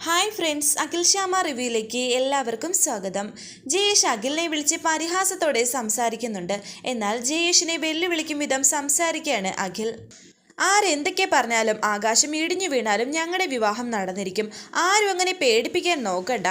Hi friends Akhil Shyama റിവ്യൂയിലേക്ക് എല്ലാവർക്കും സ്വാഗതം. ജയേഷ് അഖിലിനെ വിളിച്ച് പരിഹാസത്തോടെ സംസാരിക്കുന്നുണ്ട്. എന്നാൽ ജയേഷിനെ വെല്ലുവിളിക്കും വിധം സംസാരിക്കുകയാണ് അഖിൽ. ആരെന്തൊക്കെ പറഞ്ഞാലും ആകാശം ഇടിഞ്ഞു വീണാലും ഞങ്ങളുടെ വിവാഹം നടന്നിരിക്കും. ആരും അങ്ങനെ പേടിപ്പിക്കാൻ നോക്കണ്ട.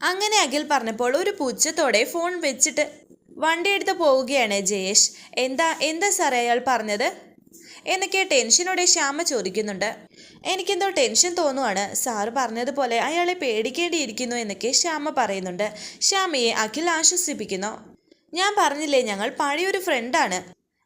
അങ്ങനെ അഖിൽ പറഞ്ഞപ്പോൾ ഒരു പുച്ഛത്തോടെ ഫോൺ വെച്ചിട്ട് വണ്ടി എടുത്ത് പോവുകയാണ് ജയേഷ്. എന്താ എന്താ സാറേ അയാൾ പറഞ്ഞത്? എന്നൊക്കെ ടെൻഷനോടെ ശ്യാമ ചോദിക്കുന്നുണ്ട്. എനിക്കെന്തോ ടെൻഷൻ തോന്നുവാണ്. സാറ് പറഞ്ഞതുപോലെ അയാളെ പേടിക്കേണ്ടിയിരിക്കുന്നു എന്നൊക്കെ ശ്യാമ പറയുന്നുണ്ട്. ശ്യാമയെ അഖിൽ ആശ്വസിപ്പിക്കുന്നു. ഞാൻ പറഞ്ഞില്ലേ ഞങ്ങൾ പഴയൊരു ഫ്രണ്ടാണ്.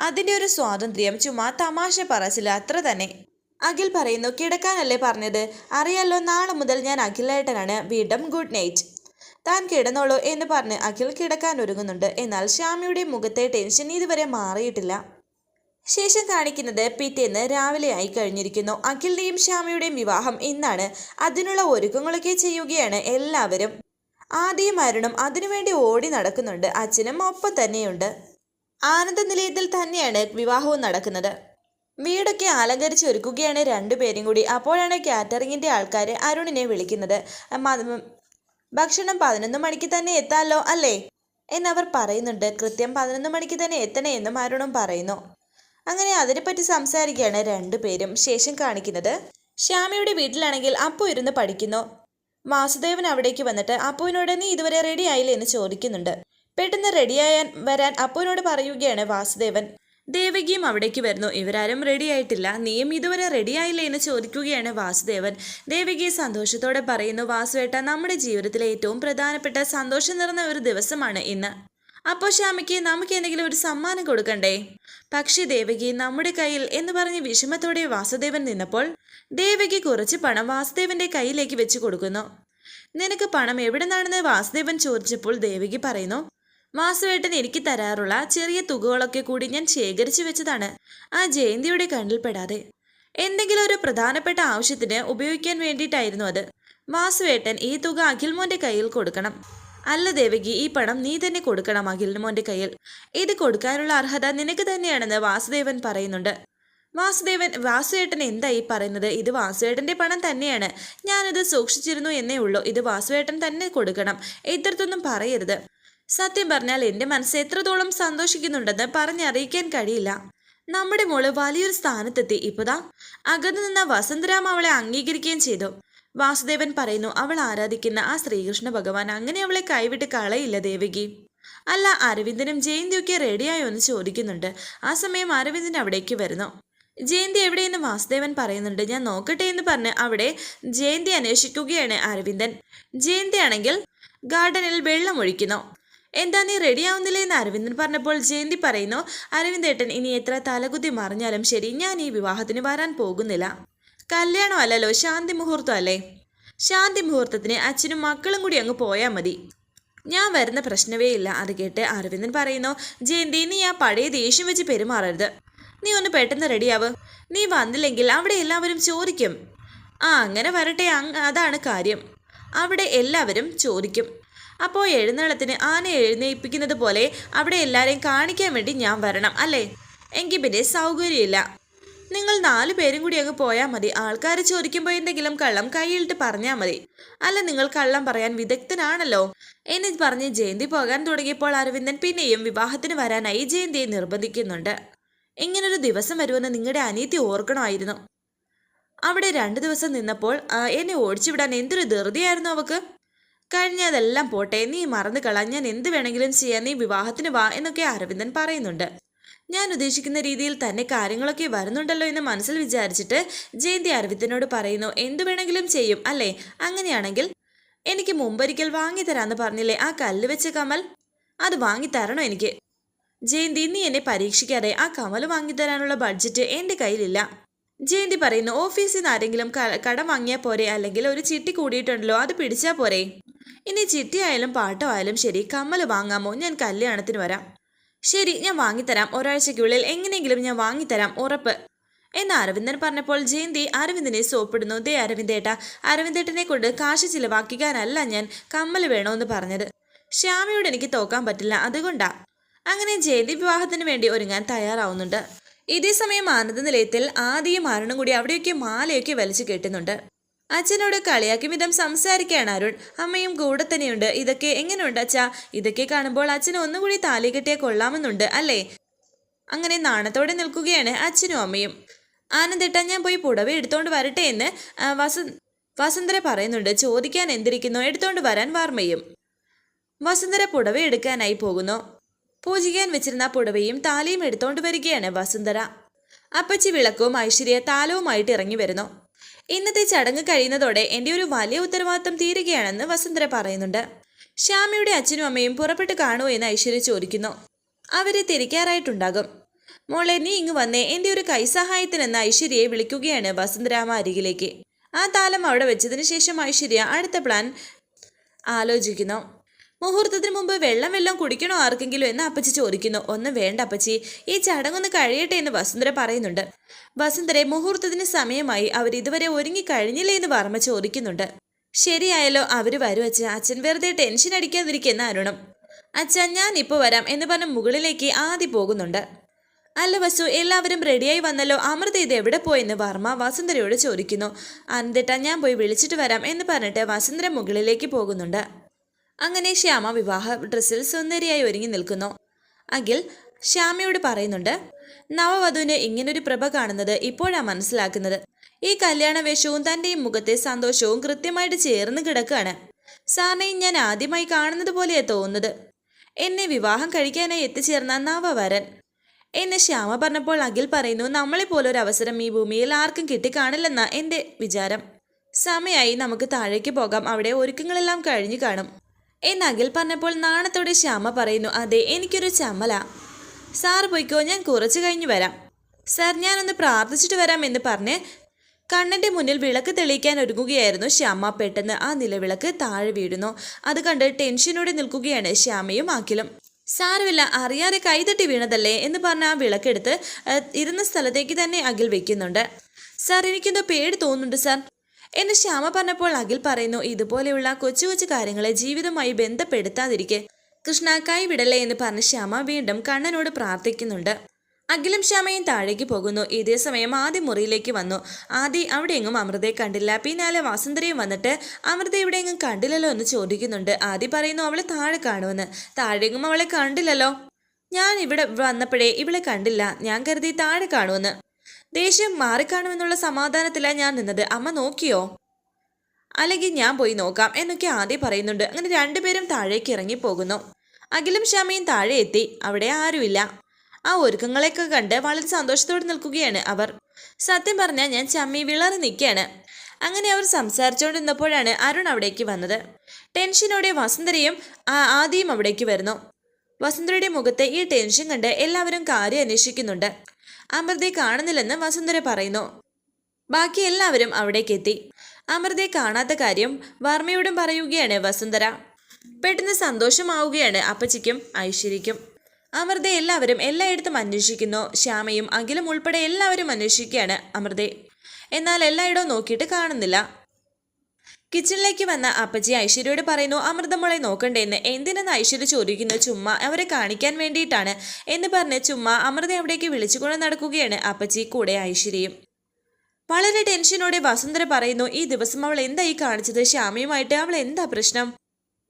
അതിന്റെ ഒരു സ്വാതന്ത്ര്യം ചുമ്മാ തമാശ പറച്ചില്ല അത്ര തന്നെ. അഖിൽ പറയുന്നു കിടക്കാനല്ലേ പറഞ്ഞത്? അറിയാലോ നാളെ മുതൽ ഞാൻ അഖിലേട്ടനാണ്. വീണ്ടും ഗുഡ് നൈറ്റ്. താൻ കിടന്നോളൂ എന്ന് പറഞ്ഞ് അഖിൽ കിടക്കാൻ ഒരുങ്ങുന്നുണ്ട്. എന്നാൽ ശ്യാമയുടെ മുഖത്തെ ടെൻഷൻ ഇതുവരെ മാറിയിട്ടില്ല. ശേഷം കാണിക്കുന്നത് പിറ്റേന്ന് രാവിലെ ആയി കഴിഞ്ഞിരിക്കുന്നു. അഖിലിന്റെയും ശ്യാമയുടെയും വിവാഹം ഇന്നാണ്. അതിനുള്ള ഒരുക്കങ്ങളൊക്കെ ചെയ്യുകയാണ് എല്ലാവരും. ആദ്യം അരുണും അതിനുവേണ്ടി ഓടി നടക്കുന്നുണ്ട്. അച്ഛനും ഒപ്പം തന്നെയുണ്ട്. ആനന്ദ നിലയത്തിൽ തന്നെയാണ് വിവാഹവും നടക്കുന്നത്. വീടൊക്കെ അലങ്കരിച്ച് ഒരുക്കുകയാണ് രണ്ടുപേരും കൂടി. അപ്പോഴാണ് കാറ്ററിങ്ങിന്റെ ആൾക്കാർ അരുണിനെ വിളിക്കുന്നത്. ഭക്ഷണം പതിനൊന്ന് മണിക്ക് തന്നെ എത്താമല്ലോ അല്ലേ? എന്നവർ പറയുന്നുണ്ട്. കൃത്യം പതിനൊന്ന് മണിക്ക് തന്നെ എത്തണേ എന്നും അരുണും പറയുന്നു. അങ്ങനെ അതിനെപ്പറ്റി സംസാരിക്കുകയാണ് രണ്ടുപേരും ശേഷം കാണിക്കുന്നത് ശ്യാമയുടെ വീട്ടിലാണെങ്കിൽ അപ്പു ഇരുന്ന് പഠിക്കുന്നു. വാസുദേവൻ അവിടേക്ക് വന്നിട്ട് അപ്പുവിനോട് നീ ഇതുവരെ റെഡി ആയില്ലേ? എന്ന് ചോദിക്കുന്നുണ്ട്. പെട്ടെന്ന് റെഡിയായാൻ വരാൻ അപ്പുവിനോട് പറയുകയാണ് വാസുദേവൻ. ദേവകിയും അവിടേക്ക് വരുന്നു. ഇവരാരും റെഡി ആയിട്ടില്ല. നീയും ഇതുവരെ റെഡി ആയില്ലേ? എന്ന് ചോദിക്കുകയാണ് വാസുദേവൻ. ദേവകി സന്തോഷത്തോടെ പറയുന്നു വാസുവേട്ട നമ്മുടെ ജീവിതത്തിലെ ഏറ്റവും പ്രധാനപ്പെട്ട സന്തോഷം നിറഞ്ഞ ഒരു ദിവസമാണ് ഇന്ന്. അപ്പോൾ ശ്യാമയ്ക്ക് നമുക്ക് എന്തെങ്കിലും ഒരു സമ്മാനം കൊടുക്കണ്ടേ? പക്ഷേ ദേവകി നമ്മുടെ കയ്യിൽ എന്ന് പറഞ്ഞ് വിഷമത്തോടെ വാസുദേവൻ നിന്നപ്പോൾ ദേവകി കുറച്ച് പണം വാസുദേവന്റെ കയ്യിലേക്ക് വെച്ച് കൊടുക്കുന്നു. നിനക്ക് പണം എവിടെ നിന്നാണെന്ന് വാസുദേവൻ ചോദിച്ചപ്പോൾ ദേവകി പറയുന്നു വാസുവേട്ടൻ എനിക്ക് തരാറുള്ള ചെറിയ തുകകളൊക്കെ കൂടി ഞാൻ ശേഖരിച്ചു വെച്ചതാണ്. ആ ജയന്തിയുടെ കണ്ണിൽപ്പെടാതെ എന്തെങ്കിലും ഒരു പ്രധാനപ്പെട്ട ആവശ്യത്തിന് ഉപയോഗിക്കാൻ വേണ്ടിയിട്ടായിരുന്നു അത്. വാസുവേട്ടൻ ഈ തുക അഖിൽമോന്റെ കയ്യിൽ കൊടുക്കണം. അല്ല ദേവകി ഈ പണം നീ തന്നെ കൊടുക്കണം അഖിൽമോന്റെ കയ്യിൽ. ഇത് കൊടുക്കാനുള്ള അർഹത നിനക്ക് തന്നെയാണെന്ന് വാസുദേവൻ പറയുന്നുണ്ട്. വാസുദേവൻ വാസുവേട്ടൻ എന്താ ഈ പറയുന്നത്? ഇത് വാസുവേട്ടന്റെ പണം തന്നെയാണ്. ഞാനിത് സൂക്ഷിച്ചിരുന്നു എന്നേ ഉള്ളൂ. ഇത് വാസുവേട്ടൻ തന്നെ കൊടുക്കണം. എതിർത്തൊന്നും പറയരുത്. സത്യം പറഞ്ഞാൽ എന്റെ മനസ്സ് എത്രത്തോളം സന്തോഷിക്കുന്നുണ്ടെന്ന് പറഞ്ഞറിയിക്കാൻ കഴിയില്ല. നമ്മുടെ മോൾ വലിയൊരു സ്ഥാനത്തെത്തി. ഇപ്പതാ അകന്നു നിന്ന വസന്തരാമ അവളെ അംഗീകരിക്കുകയും ചെയ്തു. വാസുദേവൻ പറയുന്നു അവൾ ആരാധിക്കുന്ന ആ ശ്രീകൃഷ്ണ ഭഗവാൻ അങ്ങനെ അവളെ കൈവിട്ട് കളയില്ല ദേവകി. അല്ല അരവിന്ദനും ജയന്തിയൊക്കെ റെഡിയായോ? എന്ന് ചോദിക്കുന്നുണ്ട്. ആ സമയം അരവിന്ദൻ അവിടേക്ക് വരുന്നു. ജയന്തി എവിടെയെന്ന് വാസുദേവൻ പറയുന്നുണ്ട്. ഞാൻ നോക്കട്ടെ എന്ന് പറഞ്ഞ് അവിടെ ജയന്തി അന്വേഷിക്കുകയാണ് അരവിന്ദൻ. ജയന്തി ആണെങ്കിൽ ഗാർഡനിൽ വെള്ളം ഒഴിക്കുന്നു. എന്താ നീ റെഡിയാവുന്നില്ലേ എന്ന് അരവിന്ദൻ പറഞ്ഞപ്പോൾ ജയന്തി പറയുന്നു അരവിന്ദേട്ടൻ ഇനി എത്ര തലകുത്തി മറിഞ്ഞാലും ശരി ഞാൻ ഈ വിവാഹത്തിന് വരാൻ പോകുന്നില്ല. കല്യാണം അല്ലല്ലോ ശാന്തി മുഹൂർത്തം അല്ലേ ശാന്തി മുഹൂർത്തത്തിന് അച്ഛനും മക്കളും കൂടി അങ്ങ് പോയാൽ മതി. ഞാൻ വരുന്ന പ്രശ്നമേ ഇല്ല അത് കേട്ട് അരവിന്ദൻ പറയുന്നു ജയന്തി നീ ആ പഴയ ദേഷ്യം വെച്ച് പെരുമാറരുത്. നീ ഒന്ന് പെട്ടെന്ന് റെഡിയാവ്. നീ വന്നില്ലെങ്കിൽ അവിടെ എല്ലാവരും ചോദിക്കും. ആ അങ്ങനെ വരട്ടെ അതാണ് കാര്യം. അവിടെ എല്ലാവരും ചോദിക്കും. അപ്പോൾ എഴുന്നള്ളത്തിന് ആന എഴുന്നേൽപ്പിക്കുന്നത് പോലെ അവിടെ എല്ലാവരെയും കാണിക്കാൻ വേണ്ടി ഞാൻ വരണം അല്ലേ? എങ്കിൽ പിന്നെ സൗകര്യമില്ല. നിങ്ങൾ നാലു പേരും കൂടി അങ്ങ് പോയാൽ മതി. ആൾക്കാർ ചോദിക്കുമ്പോൾ എന്തെങ്കിലും കള്ളം കൈയിലിട്ട് പറഞ്ഞാൽ മതി. അല്ല നിങ്ങൾ കള്ളം പറയാൻ വിദഗ്ധനാണല്ലോ. എന്ന് പറഞ്ഞ് ജയന്തി പോകാൻ തുടങ്ങിയപ്പോൾ അരവിന്ദൻ പിന്നെയും വിവാഹത്തിന് വരാനായി ജയന്തിയെ നിർബന്ധിക്കുന്നുണ്ട്. ഇങ്ങനൊരു ദിവസം വരുമെന്ന് നിങ്ങളുടെ അനിയത്തി ഓർക്കണമായിരുന്നു. അവിടെ രണ്ടു ദിവസം നിന്നപ്പോൾ എന്നെ ഓടിച്ചുവിടാൻ എന്തൊരു ധൃതിയായിരുന്നു അവക്ക്. കഴിഞ്ഞതെല്ലാം പോട്ടെ നീ മറന്നു കളാൻ ഞാൻ എന്ത് വേണമെങ്കിലും ചെയ്യാൻ നീ വിവാഹത്തിന് വാ എന്നൊക്കെ അരവിന്ദൻ പറയുന്നുണ്ട്. ഞാൻ ഉദ്ദേശിക്കുന്ന രീതിയിൽ തന്നെ കാര്യങ്ങളൊക്കെ വരുന്നുണ്ടല്ലോ എന്ന് മനസ്സിൽ വിചാരിച്ചിട്ട് ജയന്തി അരവിന്ദനോട് പറയുന്നു എന്തു വേണമെങ്കിലും ചെയ്യും അല്ലേ? അങ്ങനെയാണെങ്കിൽ എനിക്ക് മുമ്പൊരിക്കൽ വാങ്ങി തരാമെന്ന് പറഞ്ഞില്ലേ ആ കല്ല് വെച്ച കമൽ? അത് വാങ്ങി തരണോ എനിക്ക്? ജയന്തി നീ എന്നെ പരീക്ഷിക്കാതെ ആ കമൽ വാങ്ങി തരാനുള്ള ബഡ്ജറ്റ് എന്റെ കയ്യിലില്ല. ജയന്തി പറയുന്നു ഓഫീസിൽ നിന്ന് ആരെങ്കിലും കടം വാങ്ങിയാൽ പോരെ അല്ലെങ്കിൽ ഒരു ചിട്ടി കൂടിയിട്ടുണ്ടല്ലോ അത് പിടിച്ചാൽ പോരെ. ഇനി ചിട്ടിയായാലും പാട്ടോ ആയാലും ശരി കമ്മൽ വാങ്ങാമോ? ഞാൻ കല്യാണത്തിന് വരാം. ശരി ഞാൻ വാങ്ങിത്തരാം. ഒരാഴ്ചയ്ക്കുള്ളിൽ എങ്ങനെയെങ്കിലും ഞാൻ വാങ്ങിത്തരാം ഉറപ്പ്. എന്ന് അരവിന്ദൻ പറഞ്ഞപ്പോൾ ജയന്തി അരവിന്ദനെ സോപ്പിടുന്നു. ദേ അരവിന്ദേട്ട അരവിന്ദേട്ടനെ കൊണ്ട് കാശ് ചിലവാക്കിക്കാനല്ല ഞാൻ കമ്മൽ വേണോന്ന് പറഞ്ഞത്. ശ്യാമയോട് എനിക്ക് തോക്കാൻ പറ്റില്ല അതുകൊണ്ടാ. അങ്ങനെ ജയന്തി വിവാഹത്തിന് വേണ്ടി ഒരുങ്ങാൻ തയ്യാറാവുന്നുണ്ട്. ഇതേ സമയം ആനന്ദ നിലയത്തിൽ ആദ്യം അരുണും കൂടി അവിടെയൊക്കെ മാലയൊക്കെ വലിച്ചു കെട്ടുന്നുണ്ട്. അച്ഛനോട് കളിയാക്കി വിധം സംസാരിക്കുകയാണ് അരുൺ. അമ്മയും കൂടെ തന്നെയുണ്ട്. ഇതൊക്കെ എങ്ങനെയുണ്ട് അച്ഛാ? ഇതൊക്കെ കാണുമ്പോൾ അച്ഛന് ഒന്നുകൂടി താലി കെട്ടിയാൽ കൊള്ളാമെന്നുണ്ട് അല്ലേ? അങ്ങനെ നാണത്തോടെ നിൽക്കുകയാണ് അച്ഛനും അമ്മയും. ആനന്ദിട്ടാ ഞാൻ പോയി പുടവ എടുത്തോണ്ട് വരട്ടെ എന്ന് വസ വസുന്ധര പറയുന്നുണ്ട്. ചോദിക്കാൻ എന്തിരിക്കുന്നു? എടുത്തോണ്ട് വരാൻ വാർമയും. വസുന്ധര പുടവ എടുക്കാനായി പോകുന്നു. പൂജിക്കാൻ വെച്ചിരുന്ന പുടവയും താലിയും എടുത്തോണ്ട് വരികയാണ് വസുന്ധര അപ്പച്ചി വിളക്കും ഐശ്വര്യ താലവുമായിട്ട് ഇറങ്ങി വരുന്നു. ഇന്നത്തെ ചടങ്ങ് കഴിയുന്നതോടെ എന്റെ ഒരു വലിയ ഉത്തരവാദിത്തം തീരുകയാണെന്ന് വസുന്ധര പറയുന്നുണ്ട്. ശ്യാമയുടെ അച്ഛനും അമ്മയും പുറപ്പെട്ട് കാണുമോ എന്ന് ഐശ്വര്യ ചോദിക്കുന്നു. അവരെ തിരിക്കാറായിട്ടുണ്ടാകും. മോളെ നീ ഇങ്ങ് വന്നേ. എന്റെ ഒരു കൈസഹായത്തിനെന്ന് ഐശ്വര്യയെ വിളിക്കുകയാണ് വസുന്ധരാമ അരികിലേക്ക്. ആ താലം അവിടെ വെച്ചതിന് ശേഷം ഐശ്വര്യ അടുത്ത പ്ലാൻ ആലോചിക്കുന്നു. മുഹൂർത്തത്തിന് മുമ്പ് വെള്ളം വെള്ളം കുടിക്കണോ ആർക്കെങ്കിലും എന്ന് അപ്പച്ചി ചോദിക്കുന്നു. ഒന്നും വേണ്ട അപ്പച്ചി. ഈ ചടങ്ങൊന്ന് കഴിയട്ടെ എന്ന് വസുന്ധര പറയുന്നുണ്ട്. വസുന്ധരെ മുഹൂർത്തത്തിന് സമയമായി. അവർ ഇതുവരെ ഒരുങ്ങി കഴിഞ്ഞില്ലേ എന്ന് വർമ്മ ചോദിക്കുന്നുണ്ട്. ശരിയായല്ലോ. അവർ വരും അച്ഛൻ അച്ഛൻ വെറുതെ ടെൻഷൻ അടിക്കാതിരിക്കുന്ന അരുണം. അച്ഛൻ ഞാൻ ഇപ്പോൾ വരാം എന്ന് പറഞ്ഞ് മുകളിലേക്ക് ആദ്യം പോകുന്നുണ്ട്. അല്ല വസു എല്ലാവരും റെഡിയായി വന്നല്ലോ. അമൃത ഇത് എവിടെ പോയെന്ന് വർമ്മ വസുന്ധരയോട് ചോദിക്കുന്നു. അനന്തേട്ട ഞാൻ പോയി വിളിച്ചിട്ട് വരാം എന്ന് പറഞ്ഞിട്ട് വസുന്ധര മുകളിലേക്ക് പോകുന്നുണ്ട്. അങ്ങനെ ശ്യാമ വിവാഹ ഡ്രസ്സിൽ സുന്ദരിയായി ഒരുങ്ങി നിൽക്കുന്നു. അഖിൽ ശ്യാമയോട് പറയുന്നുണ്ട് നവവധുവിന് ഇങ്ങനൊരു പ്രഭ കാണുന്നത് ഇപ്പോഴാ മനസ്സിലാക്കുന്നത്. ഈ കല്യാണ വേഷവും തന്റെയും മുഖത്തെ സന്തോഷവും കൃത്യമായിട്ട് ചേർന്ന് കിടക്കുകയാണ്. സാറിനെയും ഞാൻ ആദ്യമായി കാണുന്നത് പോലെയാണ് തോന്നുന്നത്. എന്നെ വിവാഹം കഴിക്കാനായി എത്തിച്ചേർന്ന നവവരൻ. എന്നെ ശ്യാമ പറഞ്ഞപ്പോൾ അഖിൽ പറയുന്നു നമ്മളെ പോലൊരു അവസരം ഈ ഭൂമിയിൽ ആർക്കും കിട്ടിക്കാണില്ലെന്ന എന്റെ വിചാരം. സമയമായി നമുക്ക് താഴേക്ക് പോകാം. അവിടെ ഒരുക്കങ്ങളെല്ലാം കഴിഞ്ഞു കാണും. എന്ന് അഖിൽ പറഞ്ഞപ്പോൾ നാണത്തോടെ ശ്യാമ പറയുന്നു അതെ എനിക്കൊരു ചമ്മല. സാർ പോയിക്കോ ഞാൻ കുറച്ച് കഴിഞ്ഞ് വരാം. സാർ ഞാനൊന്ന് പ്രാർത്ഥിച്ചിട്ട് വരാം എന്ന് പറഞ്ഞ് കണ്ണന്റെ മുന്നിൽ വിളക്ക് തെളിയിക്കാൻ ഒരുങ്ങുകയായിരുന്നു ശ്യാമ. പെട്ടെന്ന് ആ നിലവിളക്ക് താഴെ വീഴുന്നു. അത് കണ്ട് ടെൻഷനോടെ നിൽക്കുകയാണ് ശ്യാമയും അഖിലും. സാരമില്ല അറിയാതെ കൈതട്ടി വീണതല്ലേ എന്ന് പറഞ്ഞ ആ വിളക്കെടുത്ത് ഇരുന്ന സ്ഥലത്തേക്ക് തന്നെ അഖിൽ വെക്കുന്നുണ്ട്. സാർ എനിക്കെന്തോ പേടി തോന്നുന്നുണ്ട് സാർ. എന്ന് ശ്യാമ പറഞ്ഞപ്പോൾ അഖിൽ പറയുന്നു ഇതുപോലെയുള്ള കൊച്ചു കൊച്ചു കാര്യങ്ങളെ ജീവിതമായി ബന്ധപ്പെടുത്താതിരിക്കെ കൃഷ്ണ കൈവിടല്ലേ എന്ന് പറഞ്ഞ് ശ്യാമ വീണ്ടും കണ്ണനോട് പ്രാർത്ഥിക്കുന്നുണ്ട്. അഖിലും ശ്യാമയും താഴേക്ക് പോകുന്നു. ഇതേ സമയം ആദ്യ മുറിയിലേക്ക് വന്നു. ആദി അവിടെയെങ്ങും അമൃതയെ കണ്ടില്ല. പിന്നാലെ വസുന്ധരയും വന്നിട്ട് അമൃത എവിടെയെങ്ങും കണ്ടില്ലല്ലോ എന്ന് ചോദിക്കുന്നുണ്ട്. ആദ്യ പറയുന്നു അവളെ താഴെ കാണുമെന്ന്. താഴെയെങ്ങും അവളെ കണ്ടില്ലല്ലോ. ഞാൻ ഇവിടെ വന്നപ്പോഴേ ഇവളെ കണ്ടില്ല. ഞാൻ കരുതി താഴെ കാണുമെന്ന്. ദേഷ്യം മാറിക്കാണുമെന്നുള്ള സമാധാനത്തിലാണ് ഞാൻ നിന്നത്. അമ്മ നോക്കിയോ? അല്ലെങ്കിൽ ഞാൻ പോയി നോക്കാം എന്നൊക്കെ ആദ്യം പറയുന്നുണ്ട്. അങ്ങനെ രണ്ടുപേരും താഴേക്ക് ഇറങ്ങിപ്പോകുന്നു. അഖിലും ശ്യാമയും താഴെ എത്തി. അവിടെ ആരുമില്ല. ആ ഒരുക്കങ്ങളെയൊക്കെ കണ്ട് വളരെ സന്തോഷത്തോടെ നിൽക്കുകയാണ് അവർ. സത്യം പറഞ്ഞാൽ ഞാൻ ചമ്മി വിളറി നിൽക്കുകയാണ് അങ്ങനെ അവർ സംസാരിച്ചുകൊണ്ടിരുന്നപ്പോഴാണ് അരുൺ അവിടേക്ക് വന്നത്. ടെൻഷനോടെ വസുന്ധരയും ആദിയും അവിടേക്ക് വരുന്നു. വസുന്ധരയുടെ മുഖത്തെ ഈ ടെൻഷൻ കണ്ട് എല്ലാവരും കാര്യം അന്വേഷിക്കുന്നുണ്ട്. അമൃതയെ കാണുന്നില്ലെന്ന് വസുന്ധര പറയുന്നു. ബാക്കി എല്ലാവരും അവിടേക്ക് എത്തി. അമൃതയെ കാണാത്ത കാര്യം വർമ്മയോടും പറയുകയാണ് വസുന്ധര. പെട്ടെന്ന് സന്തോഷമാവുകയാണ് അപ്പച്ചിക്കും ഐശ്വര്യക്കും അമൃത എല്ലാവരും എല്ലായിടത്തും അന്വേഷിക്കുന്നു. ശ്യാമയും അഖിലും ഉൾപ്പെടെ എല്ലാവരും അന്വേഷിക്കുകയാണ് അമൃതയെ. എന്നാൽ എല്ലായിടവും നോക്കിയിട്ട് കാണുന്നില്ല. കിച്ചണിലേക്ക് വന്ന അപ്പച്ചി ഐശ്വര്യയോട് പറയുന്നു അമൃതമോളെ നോക്കണ്ടേന്ന്. എന്തിനെന്ന് ഐശ്വര്യ ചോദിക്കുന്നു ചുമ്മ അവരെ കാണിക്കാൻ വേണ്ടിയിട്ടാണ്. എന്ന് പറഞ്ഞ് ചുമ്മാ അമൃത അവിടേക്ക് വിളിച്ചുകൊണ്ട് നടക്കുകയാണ് അപ്പച്ചി കൂടെ ഐശ്വര്യയും. വളരെ ടെൻഷനോടെ വസുന്ധര പറയുന്നു ഈ ദിവസം അവൾ എന്തായി കാണിച്ചത്? ശ്യാമയുമായിട്ട് അവൾ എന്താ പ്രശ്നം?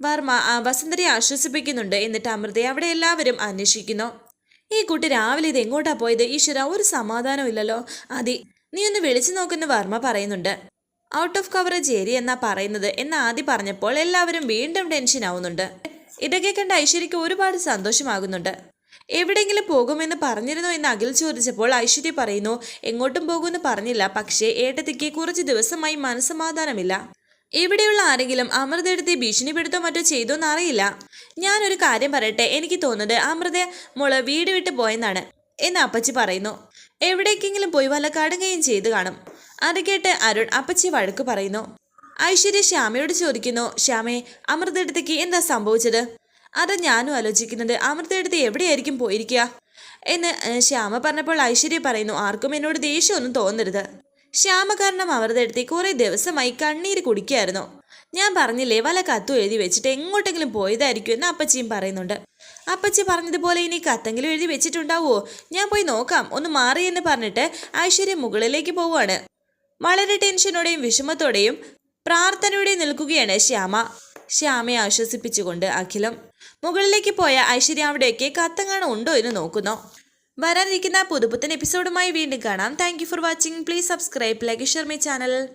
വർമ്മ വസുന്ധരയെ ആശ്വസിപ്പിക്കുന്നുണ്ട് എന്നിട്ട് അമൃതയെ അവിടെ എല്ലാവരും അന്വേഷിക്കുന്നു. ഈ കുട്ടി രാവിലെ ഇത് എങ്ങോട്ടാ പോയത്? ഈശ്വര ഒരു സമാധാനം ഇല്ലല്ലോ. അതി നീ ഒന്ന് വിളിച്ചു നോക്കുന്ന വർമ്മ പറയുന്നുണ്ട്. ഔട്ട് ഓഫ് കവറേജ് ഏരിയ എന്നാ പറയുന്നത് എന്ന് ആദ്യം പറഞ്ഞപ്പോൾ എല്ലാവരും വീണ്ടും ടെൻഷൻ ആവുന്നുണ്ട്. ഇതൊക്കെ കണ്ട് ഐശ്വര്യക്ക് ഒരുപാട് സന്തോഷമാകുന്നുണ്ട്. എവിടെയെങ്കിലും പോകുമെന്ന് പറഞ്ഞിരുന്നോ എന്ന് അഖിൽ ചോദിച്ചപ്പോൾ ഐശ്വര്യ പറയുന്നു എങ്ങോട്ടും പോകുമെന്ന് പറഞ്ഞില്ല പക്ഷേ ഏട്ടത്തിക്ക് കുറച്ച് ദിവസമായി മനസ്സമാധാനമില്ല. ഇവിടെയുള്ള ആരെങ്കിലും അമൃതയെടുത്ത് ഭീഷണിപ്പെടുത്തോ മറ്റോ ചെയ്തോ അറിയില്ല ഞാനൊരു കാര്യം പറയട്ടെ എനിക്ക് തോന്നുന്നത് അമൃത മോൾ വീട് വിട്ട് പോയെന്നാണ് എന്ന് അപ്പച്ചി പറയുന്നു. എവിടേക്കെങ്കിലും പോയി വല്ല കടുങ്ങയും ചെയ്തു കാണും. അത് കേട്ട് അരുൺ അപ്പച്ചി വഴക്ക് പറയുന്നു. ഐശ്വര്യ ശ്യാമയോട് ചോദിക്കുന്നു ശ്യാമേ അമൃതയെടുത്തേക്ക് എന്താ സംഭവിച്ചത്? അത് ഞാനും ആലോചിക്കുന്നത് അമൃതയെടുത്ത് എവിടെയായിരിക്കും പോയിരിക്കുക? എന്ന് ശ്യാമ പറഞ്ഞപ്പോൾ ഐശ്വര്യ പറയുന്നു ആർക്കും എന്നോട് ദേഷ്യമൊന്നും തോന്നരുത്. ശ്യാമ കാരണം അമൃതയെടുത്ത് കുറേ ദിവസമായി കണ്ണീര് കുടിക്കായിരുന്നു ഞാൻ പറഞ്ഞില്ലേ വല കത്തും എഴുതി വെച്ചിട്ട് എങ്ങോട്ടെങ്കിലും പോയതായിരിക്കും എന്ന് അപ്പച്ചിയും പറയുന്നുണ്ട്. അപ്പച്ചി പറഞ്ഞതുപോലെ ഇനി കത്തെങ്കിലും എഴുതി വെച്ചിട്ടുണ്ടാവുമോ? ഞാൻ പോയി നോക്കാം ഒന്ന് മാറി എന്ന് പറഞ്ഞിട്ട് ഐശ്വര്യ മുകളിലേക്ക് പോവുകയാണ്. വളരെ ടെൻഷനോടെയും വിഷമത്തോടെയും പ്രാർത്ഥനയോടെ നിൽക്കുകയാണ് ശ്യാമ. ശ്യാമയെ ആശ്വസിപ്പിച്ചുകൊണ്ട് അഖിലം മുകളിലേക്ക് പോയ ഐശ്വര്യ അവിടെയൊക്കെ കത്തങ്ങാണ് ഉണ്ടോ എന്ന് നോക്കുന്നു. വരാനിരിക്കുന്ന പുതുപുത്തൻ എപ്പിസോഡുമായി വീണ്ടും കാണാം. Thank for watching please subscribe like share my channel